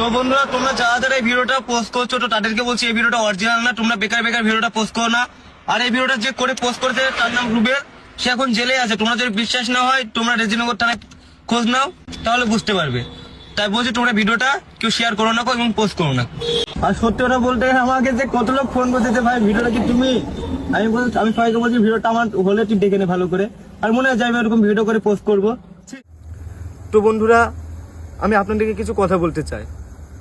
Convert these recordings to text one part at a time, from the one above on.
তো বন্ধুরা তোমরা যারা যারা এই ভিডিওটা পোস্ট করছ তো তাদেরকে বলছি এই ভিডিওটা অরিজিনাল না তোমরা বেকার বেকার ভিডিওটা পোস্ট করো না। আর এই ভিডিওটা যে করে পোস্ট করেছে তার নাম রুবেল। সে এখন জেলে আছে। তোমরা যদি বিশ্বাস না হয় তোমরা রেজিনগর থানায় খোঁজ নাও তাহলে বুঝতে পারবে। তাই বলছি তোমরা ভিডিওটা কেউ শেয়ার করো না এবং পোস্ট করো না। আর সত্যি কথা বলতে গেলে আমাকে যে কত লোক ফোন করতে যে ভাই ভিডিওটা কি তুমি? আমি বল আমি সবাইকে বলছি ভিডিওটা আমার হলে তুই দেখে নে ভালো করে। আর মনে হয় যাই এরকম ভিডিও করে পোস্ট করব। তো বন্ধুরা আমি আপনাদেরকে কিছু কথা বলতে চাই।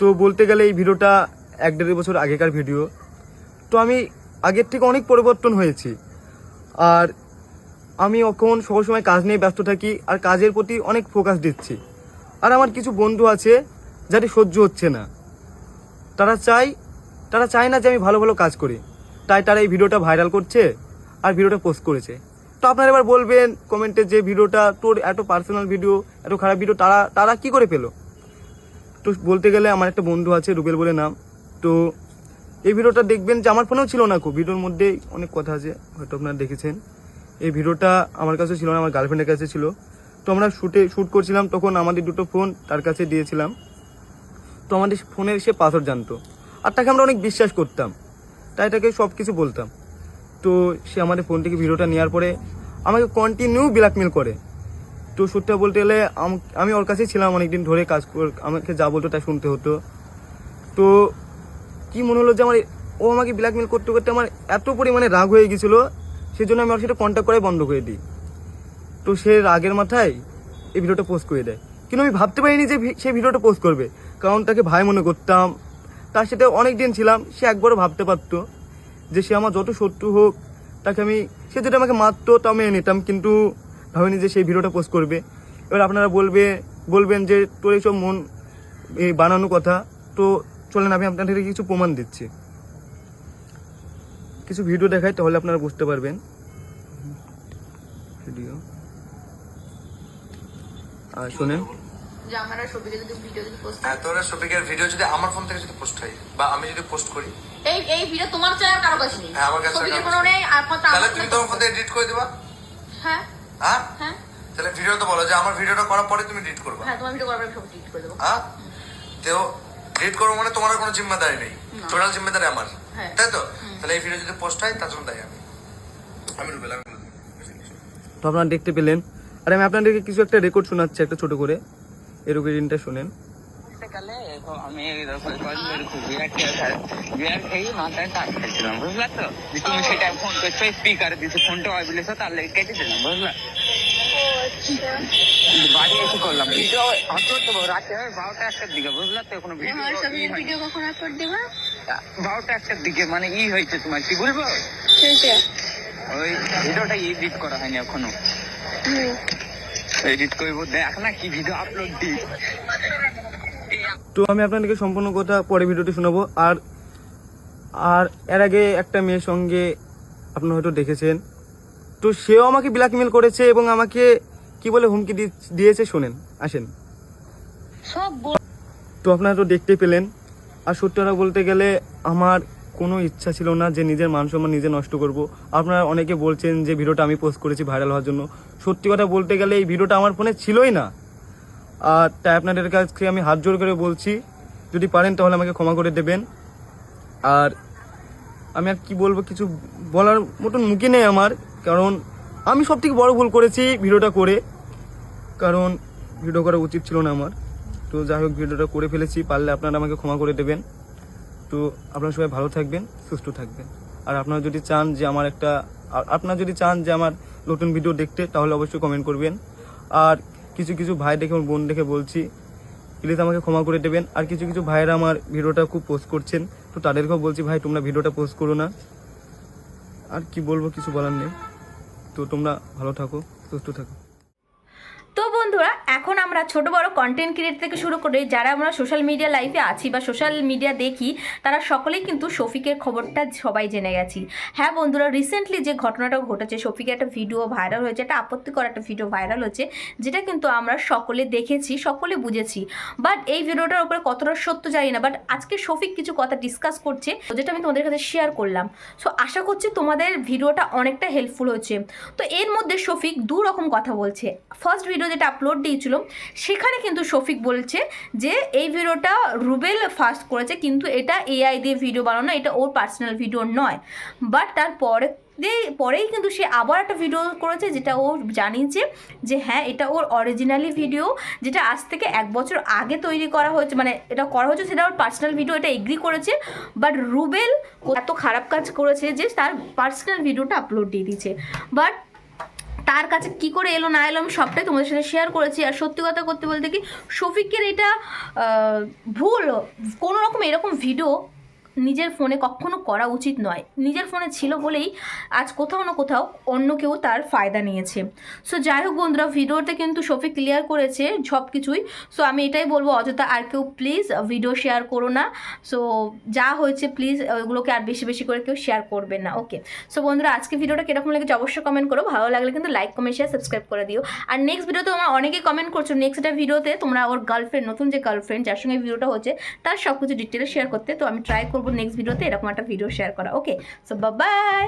তো বলতে গেলে এই ভিডিওটা এক দেড় বছর আগেকার ভিডিও। তো আমি আগের থেকে অনেক পরিবর্তন হয়েছি। আর আমি এখন সবসময় কাজ নিয়ে ব্যস্ত থাকি আর কাজের প্রতি অনেক ফোকাস দিচ্ছি। আর আমার কিছু বন্ধু আছে যাদের সহ্য হচ্ছে না। তারা চাই, তারা চায় না যে আমি ভালো ভালো কাজ করি। তাই তারা এই ভিডিওটা ভাইরাল করছে আর ভিডিওটা পোস্ট করেছে। তো আপনারা এবার বলবেন কমেন্টে যে ভিডিওটা তোর এত পার্সোনাল ভিডিও এত খারাপ ভিডিও তারা তারা কি করে পেল? তো বলতে গেলে আমার একটা বন্ধু আছে, রুবেল বলে নাম। তো এই ভিডিওটা দেখবেন যে আমার ফোনেও ছিল না খুব। ভিডিওর মধ্যে অনেক কথা আছে, হয়তো আপনারা দেখেছেন। এই ভিডিওটা আমার কাছে ছিল না, আমার গার্লফ্রেন্ডের কাছে ছিল। তো আমরা শুটে শ্যুট করছিলাম তখন আমাদের দুটো ফোন তার কাছে দিয়েছিলাম। তো আমাদের ফোনের সে পাসওয়ার্ড জানতো। আর তাকে আমরা অনেক বিশ্বাস করতাম। তাই তাকে সব কিছু বলতাম। তো সে আমাদের ফোন থেকে ভিডিওটা নেওয়ার পরে আমাকে কন্টিনিউ ব্ল্যাকমেল করে। তো সত্যি বলতে গেলে, আম- ওর কাছেই ছিলাম অনেকদিন ধরে কাজ কর, আমাকে যা বলতো তাই শুনতে হতো। তো কি মনে হলো যে আমার ও আমাকে ব্ল্যাকমেল করতে করতে আমার এত পরিমাণে রাগ হয়ে গেছিল সেই জন্য আমি ওর সাথে কন্ট্যাক্ট করাই বন্ধ করে দিই। তো সে রাগের মাথায় এই ভিডিওটা পোস্ট করে দেয়। কিন্তু আমি ভাবতে পারিনি যে সে ভিডিওটা পোস্ট করবে। কারণ তাকে ভাই মনে করতাম, তার সাথে অনেক দিন ছিলাম, সে একবারও ভাবতে পারতো যে সে আমার যত শত্রু হোক, তাকে আমি, সে যেটা আমাকে মারতো তা আমি নিতাম, কিন্তু ভাবিনি যে সেই ভিডিওটা পোস্ট করবে। এবার আপনারা বলবে বলবেন যে তোর এইসব মন এই বানানো কথা তো চলেন আমি আপনাদেরকে কিছু প্রমাণ দিচ্ছি। কিছু ভিডিও দেখাই তাহলে আপনারা বুঝতে পারবেন। ভিডিও আর শোনেন। ভিডিও যদি পোস্ট হ্যাঁ তোর শফিকের ভিডিও যদি আমার ফোন থেকে যদি পোস্ট হয় বা আমি যদি পোস্ট করি। এই এই ভিডিও তোমার চাই কারও কাছে নেই। হ্যাঁ, আমার কাছে তাহলে তুমি তোমার ফোন থেকে এডিট করে দিবা। হ্যাঁ। হ্যাঁ? হ্যাঁ? তাহলে ভিডিও তো বলো যে আমার ভিডিওটা করার পরে তুমি ডিট করবে। হ্যাঁ তোমার ভিডিও করার পরে সব ডিট করে দেবো। হ্যাঁ? তো ডিট করব মানে তোমার কোনো জিম্মেদারি নেই। টোটাল জিম্মেদারি আমার। হ্যাঁ। তাই তো? তাহলে এই ভিডিও যদি পোস্ট হয় তার জন্য দায়ী আমি। আমি রুবেল আমি তো আপনারা দেখতে পেলেন। আর আমি আপনাদেরকে কিছু একটা রেকর্ড শোনাচ্ছি একটা ছোট করে। এই রেকর্ডিংটা শোনেন। আমি খেয়ে মাথায় টাক খেয়েছিলাম বুঝলা তো? তুমি সেটা ফোন করছ স্পিকার দিছো ফোনটা তার লেগে কেটে দিলাম বুঝলা বাড়ি এসে করলাম ভিডিও আপলোড দেবো রাতে বারোটা একটার দিকে বুঝলা তো? কোনো ভিডিও কখন আপলোড দেবা? বারোটা একটার দিকে মানে ই হয়েছে তোমার কি বলব? ওই ভিডিওটা এডিট করা হয়নি এখনও। এডিট করব দেখ না কি ভিডিও আপলোড দিই। তো আমি আপনাদেরকে সম্পূর্ণ কথা পরে ভিডিওটি শোনাবো। আর আর এর আগে একটা মেয়ের সঙ্গে আপনারা হয়তো দেখেছেন। তো সেও আমাকে ব্ল্যাকমেল করেছে এবং আমাকে কি বলে হুমকি দিয়েছে শোনেন আসেন। সব তো আপনারা তো দেখতে পেলেন। আর সত্যি কথা বলতে গেলে আমার কোনো ইচ্ছা ছিল না যে নিজের মান সম্মান নিজে নষ্ট করব। আপনারা অনেকে বলছেন যে ভিডিওটা আমি পোস্ট করেছি ভাইরাল হওয়ার জন্য। সত্যি কথা বলতে গেলে এই ভিডিওটা আমার ফোনে ছিলই না। আর তাই আপনাদের কাছে আমি হাত জোর করে বলছি, যদি পারেন তাহলে আমাকে ক্ষমা করে দেবেন। আর আমি আর কি বলব, কিছু বলার মতন মুখে নেই আমার, কারণ আমি সব থেকে বড় ভুল করেছি ভিডিওটা করে, কারণ ভিডিও করা উচিত ছিল না আমার। তো যাই হোক, ভিডিওটা করে ফেলেছি, পারলে আপনারা আমাকে ক্ষমা করে দেবেন। তো আপনারা সবাই ভালো থাকবেন, সুস্থ থাকবেন। আর আপনারা যদি চান যে আমার একটা আপনারা যদি চান যে আমার নতুন ভিডিও দেখতে, তাহলে অবশ্যই কমেন্ট করবেন। আর কিছু কিছু ভাই দেখে আমার বোন দেখে বলছি, প্লিজ আমাকে ক্ষমা করে দেবেন। আর কিছু কিছু ভাইয়েরা আমার ভিডিওটা খুব পোস্ট করছেন। তো তাদেরকেও বলছি, ভাই, তোমরা ভিডিওটা পোস্ট করো না। আর কি বলব, কিছু বলার নেই। তো তোমরা ভালো থাকো, সুস্থ থাকো। এখন আমরা ছোট বড় কন্টেন্ট ক্রিয়েট থেকে শুরু করে যারা আমরা সোশ্যাল মিডিয়া লাইফে আছি বা সোশ্যাল মিডিয়া দেখি, তারা সকলেই কিন্তু শফিকের খবরটা সবাই জেনে গেছি। হ্যাঁ বন্ধুরা রিসেন্টলি যে ঘটনাটা ঘটেছে, শফিকের একটা ভিডিও ভাইরাল হয়েছে, একটা আপত্তিকর একটা ভিডিও ভাইরাল হয়েছে যেটা কিন্তু আমরা সকলে দেখেছি, সকলে বুঝেছি। বাট এই ভিডিওটার উপরে কতটা সত্য জানি না বাট আজকে শফিক কিছু কথা ডিসকাস করছে, যেটা আমি তোমাদের কাছে শেয়ার করলাম। সো আশা করছি তোমাদের ভিডিওটা অনেকটা হেল্পফুল হচ্ছে। তো এর মধ্যে শফিক দু রকম কথা বলছে। ফার্স্ট ভিডিও যেটা আপলোড দিয়েছিল সেখানে কিন্তু শফিক বলছে যে, এই ভিডিওটা রুবেল ফার্স্ট করেছে, কিন্তু এটা এআই দিয়ে ভিডিও বানানো, এটা ওর পার্সোনাল ভিডিও নয়। বাট তারপরে পরেই কিন্তু সে আবার একটা ভিডিও করেছে, যেটা ও জানিয়েছে যে হ্যাঁ এটা ওর অরিজিনালি ভিডিও যেটা আজ থেকে এক বছর আগে তৈরি করা হয়েছে মানে এটা করা হয়েছে, সেটা ওর পার্সোনাল ভিডিও এটা এগ্রি করেছে। বাট রুবেল এত খারাপ কাজ করেছে যে, তার পার্সোনাল ভিডিওটা আপলোড দিয়ে দিয়েছে। বাট তার কাছে কি করে এলো না এলো আমি সবটাই তোমাদের সাথে শেয়ার করেছি। আর সত্যি কথা করতে বলতে কি, শফিকের এটা ভুল। কোনো রকম এরকম ভিডিও নিজের ফোনে কখনো করা উচিত নয়। নিজের ফোনে ছিল বলেই আজ কোথাও না কোথাও অন্য কেউ তার ফায়দা নিয়েছে। সো যাই হোক বন্ধুরা, ভিডিওতে কিন্তু শফিক ক্লিয়ার করেছে সব কিছুই সো আমি এটাই বলব, অযথা আর কেউ প্লিজ ভিডিও শেয়ার করো না। সো যা হয়েছে প্লিজ ওইগুলোকে আর বেশি বেশি করে কেউ শেয়ার করবেন না। ওকে সো বন্ধুরা, আজকে ভিডিওটা কীরকম লেগেছে অবশ্যই কমেন্ট করো। ভালো লাগলে কিন্তু লাইক কমেন্ট শেয়ার সাবস্ক্রাইব করে দিও। আর নেক্সট ভিডিওতে তোমরা অনেকেই কমেন্ট করছ নেক্সট একটা ভিডিওতে তোমরা ওর গার্লফ্রেন্ড নতুন যে গার্লফ্রেন্ড যার সঙ্গে ভিডিওটা হচ্ছে, তার সব কিছু ডিটেলে শেয়ার করতে। তো আমি ট্রাই করব নেক্সট ভিডিওতে এরকম একটা ভিডিও শেয়ার করা ওকে সো বাই